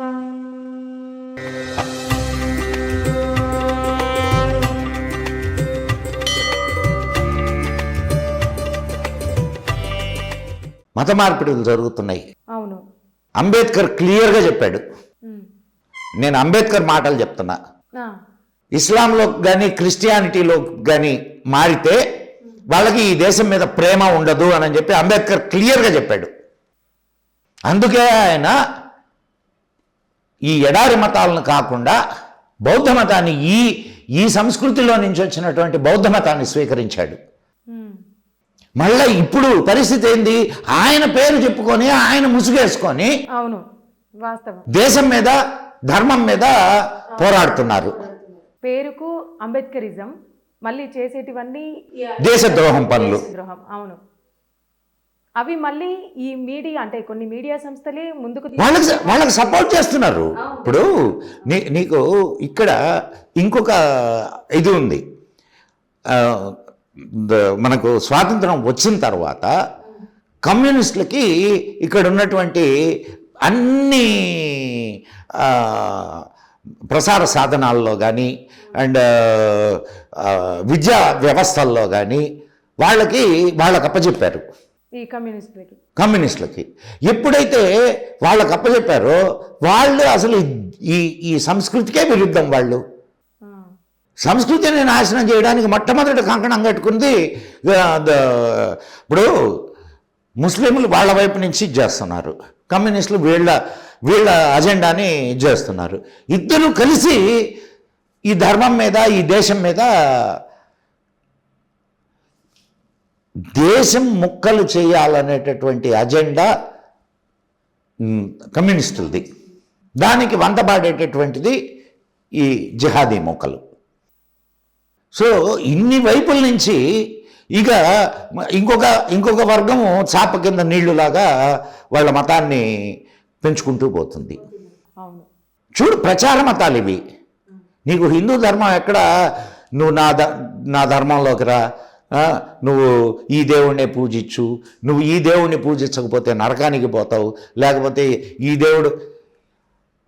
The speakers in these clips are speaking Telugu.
మత మార్పిడులు జరుగుతున్నాయి. అవును. అంబేద్కర్ క్లియర్గా చెప్పాడు. నేను అంబేద్కర్ మాటలు చెప్తున్నా. ఇస్లాంలో కానీ క్రిస్టియానిటీలో కానీ మారితే వాళ్ళకి ఈ దేశం మీద ప్రేమ ఉండదు అని చెప్పి అంబేద్కర్ క్లియర్గా చెప్పాడు. అందుకే ఆయన ఈ ఎడారి మతాలను కాకుండా బౌద్ధ మతాన్ని ఈ ఈ సంస్కృతిలో నుంచి వచ్చినటువంటి బౌద్ధ మతాన్ని స్వీకరించాడు. మళ్ళీ ఇప్పుడు పరిస్థితి ఏంది? ఆయన పేరు చెప్పుకొని ఆయన ముసుగేసుకొని అవును వాస్తవం. దేశం మీద ధర్మం మీద పోరాడుతున్నారు. పేరుకు అంబేద్కరిజం మళ్ళీ చేసేటివన్నీ దేశద్రోహం పనులు. ద్రోహం అవును. అవి మళ్ళీ ఈ మీడియా అంటే కొన్ని మీడియా సంస్థలే ముందుకు వాళ్ళకి వాళ్ళకి సపోర్ట్ చేస్తున్నారు. ఇప్పుడు నీ నీకు ఇక్కడ ఇంకొక ఇది ఉంది. మనకు స్వాతంత్రం వచ్చిన తర్వాత కమ్యూనిస్టులకి ఇక్కడ ఉన్నటువంటి అన్ని ప్రసార సాధనాల్లో కానీ అండ్ విద్యా వ్యవస్థల్లో కానీ వాళ్ళకి వాళ్ళకి అప్పచెప్పారు ఈ కమ్యూనిస్టులకి. కమ్యూనిస్టులకి. ఎప్పుడైతే వాళ్ళకి అప్పచెప్పారో వాళ్ళు అసలు ఈ ఈ సంస్కృతికే విరుద్ధం వాళ్ళు. సంస్కృతిని నాశనం చేయడానికి మొట్టమొదటి కంకణం కట్టుకుంది ఇప్పుడు ముస్లింలు వాళ్ళ వైపు నుంచి చేస్తున్నారు. కమ్యూనిస్టులు వీళ్ళ వీళ్ళ అజెండాని చేస్తున్నారు. ఇద్దరు కలిసి ఈ ధర్మం మీద ఈ దేశం మీద దేశం ముక్కలు చేయాలనేటటువంటి అజెండా కమ్యూనిస్టులది. దానికి వంతపాడేటటువంటిది ఈ జిహాదీ మొక్కలు సో ఇన్ని వైపుల నుంచి ఇక ఇంకొక ఇంకొక వర్గము చాప కింద నీళ్ళులాగా వాళ్ళ మతాన్ని పెంచుకుంటూ పోతుంది. చూడు ప్రచార మతాలు ఇవి నీకు హిందూ ధర్మం ఎక్కడ? నువ్వు నా నా ధర్మంలోకి రా. నువ్వు ఈ దేవుణ్ణే పూజించు నువ్వు ఈ దేవుణ్ణి పూజించకపోతే నరకానికి పోతావు లేకపోతే ఈ దేవుడు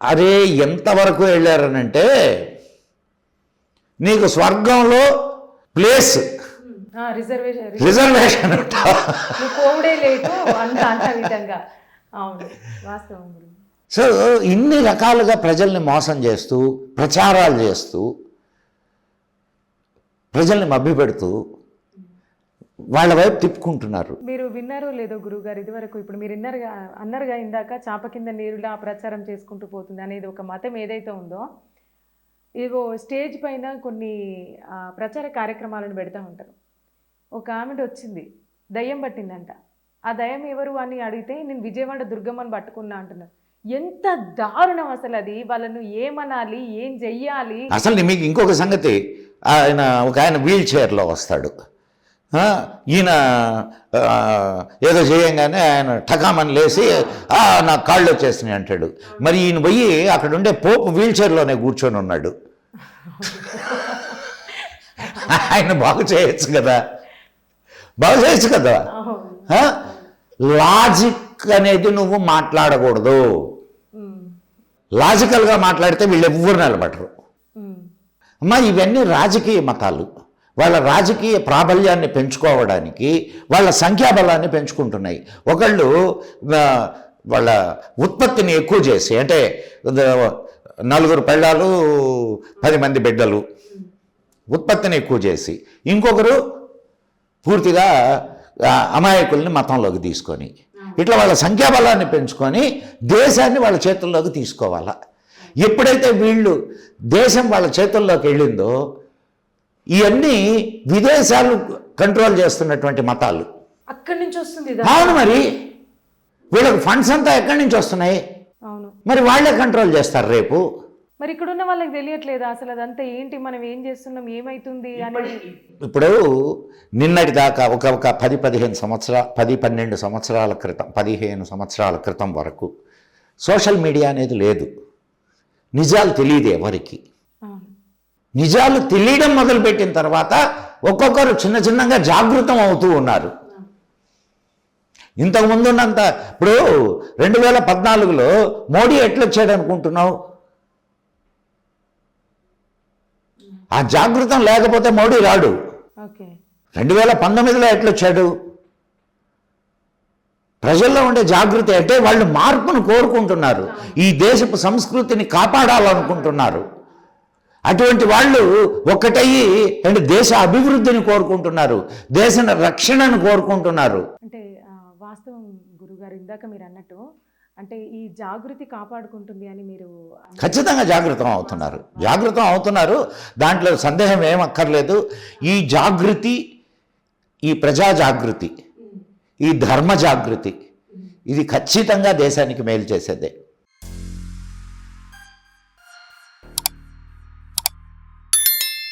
అరే ఎంతవరకు వెళ్ళారనంటే నీకు స్వర్గంలో ప్లేస్. రిజర్వేషన్ సో ఇన్ని రకాలుగా ప్రజల్ని మోసం చేస్తూ ప్రచారాలు చేస్తూ ప్రజల్ని మభ్యపెడుతూ వాళ్ళ వైపు తిప్పుకుంటున్నారు. మీరు విన్నారో లేదో గురువు గారు ఇదివరకు ఇప్పుడు మీరు విన్నారుగా అన్నారుగా ఇందాక చాప కింద నీరులా ప్రచారం చేసుకుంటూ పోతుంది అనేది ఒక మతం ఏదైతే ఉందో ఇదిగో స్టేజ్ పైన కొన్ని ప్రచార కార్యక్రమాలను పెడతా ఉంటారు. ఒక ఆమెడు వచ్చింది దయ్యం పట్టిందంట. ఆ దయ్యం ఎవరు అని అడిగితే నేను విజయవాడ దుర్గమ్మని పట్టుకున్నా అంటున్నారు. ఎంత దారుణం అసలు అది. వాళ్ళను ఏమనాలి ఏం చెయ్యాలి? అసలు మీకు ఇంకొక సంగతి ఆయన ఒక ఆయన వీల్ చైర్లో వస్తాడు. ఈయన ఏదో చేయంగానే ఆయన ఠకామని లేచి "ఆ, నా కాళ్ళు వచ్చేసినాయి అంటాడు. మరి ఈయన పోయి అక్కడ ఉండే పోపు వీల్ చైర్లోనే కూర్చొని ఉన్నాడు. ఆయన బాగు చేయొచ్చు కదా. బాగు చేయొచ్చు కదా? లాజిక్ అనేది నువ్వు మాట్లాడకూడదు. లాజికల్గా మాట్లాడితే వీళ్ళు ఎవ్వరు నిలబడరు. అమ్మా ఇవన్నీ రాజకీయ మతాలు. వాళ్ళ రాజకీయ ప్రాబల్యాన్ని పెంచుకోవడానికి వాళ్ళ సంఖ్యాబలాన్ని పెంచుకుంటున్నాయి. ఒకళ్ళు వాళ్ళ ఉత్పత్తిని ఎక్కువ చేసి అంటే నలుగురు పెళ్ళాలు పది మంది బిడ్డలు ఉత్పత్తిని ఎక్కువ చేసి ఇంకొకరు పూర్తిగా అమాయకుల్ని మతంలోకి తీసుకొని ఇట్లా వాళ్ళ సంఖ్యాబలాన్ని పెంచుకొని దేశాన్ని వాళ్ళ చేతుల్లోకి తీసుకోవాలా? ఎప్పుడైతే వీళ్ళు దేశం వాళ్ళ చేతుల్లోకి వెళ్ళిందో ఇవన్నీ విదేశాలు కంట్రోల్ చేస్తున్నటువంటి మతాలు. అక్కడి నుంచి వస్తుంది. అవును మరి. వీళ్ళకి ఫండ్స్ అంతా ఎక్కడి నుంచి వస్తున్నాయి? అవును. మరి వాళ్ళే కంట్రోల్ చేస్తారు రేపు. మరి ఇక్కడ ఉన్న వాళ్ళకి తెలియట్లేదా అసలు అదంతా ఏంటి మనం ఏం చేస్తున్నాం ఏమైతుంది అనేది. ఇప్పుడు నిన్నటి దాకా ఒక ఒక పది పదిహేను సంవత్సరాల పది పన్నెండు సంవత్సరాల క్రితం పదిహేను సంవత్సరాల క్రితం వరకు సోషల్ మీడియా అనేది లేదు. నిజాలు తెలియదు ఎవరికి. అవును. నిజాలు తెలియడం మొదలుపెట్టిన తర్వాత ఒక్కొక్కరు చిన్న చిన్నగా జాగృతం అవుతూ ఉన్నారు. ఇంతకు ముందున్నంత ఇప్పుడు రెండు వేల పద్నాలుగులో మోడీ ఎట్లొచ్చాడు అనుకుంటున్నావు? ఆ జాగృతం లేకపోతే మోడీ రాడు. రెండు వేల పంతొమ్మిదిలో ఎట్లొచ్చాడు? ప్రజల్లో ఉండే జాగృతి అంటే వాళ్ళు మార్పును కోరుకుంటున్నారు. ఈ దేశపు సంస్కృతిని కాపాడాలనుకుంటున్నారు. అటువంటి వాళ్ళు ఒక్కటయ్యి అంటే దేశ అభివృద్ధిని కోరుకుంటున్నారు దేశ రక్షణను కోరుకుంటున్నారు. అంటే వాస్తవం గురుగారు ఇందాక మీరు అన్నట్టు అంటే ఈ జాగృతి కాపాడుకుంటుంది అని మీరు ఖచ్చితంగా జాగృతం అవుతున్నారు. జాగృతం అవుతున్నారు. దాంట్లో సందేహం ఏం అక్కర్లేదు. ఈ జాగృతి ఈ ప్రజా జాగృతి ఈ ధర్మ జాగృతి ఇది ఖచ్చితంగా దేశానికి మేలు చేసేదే.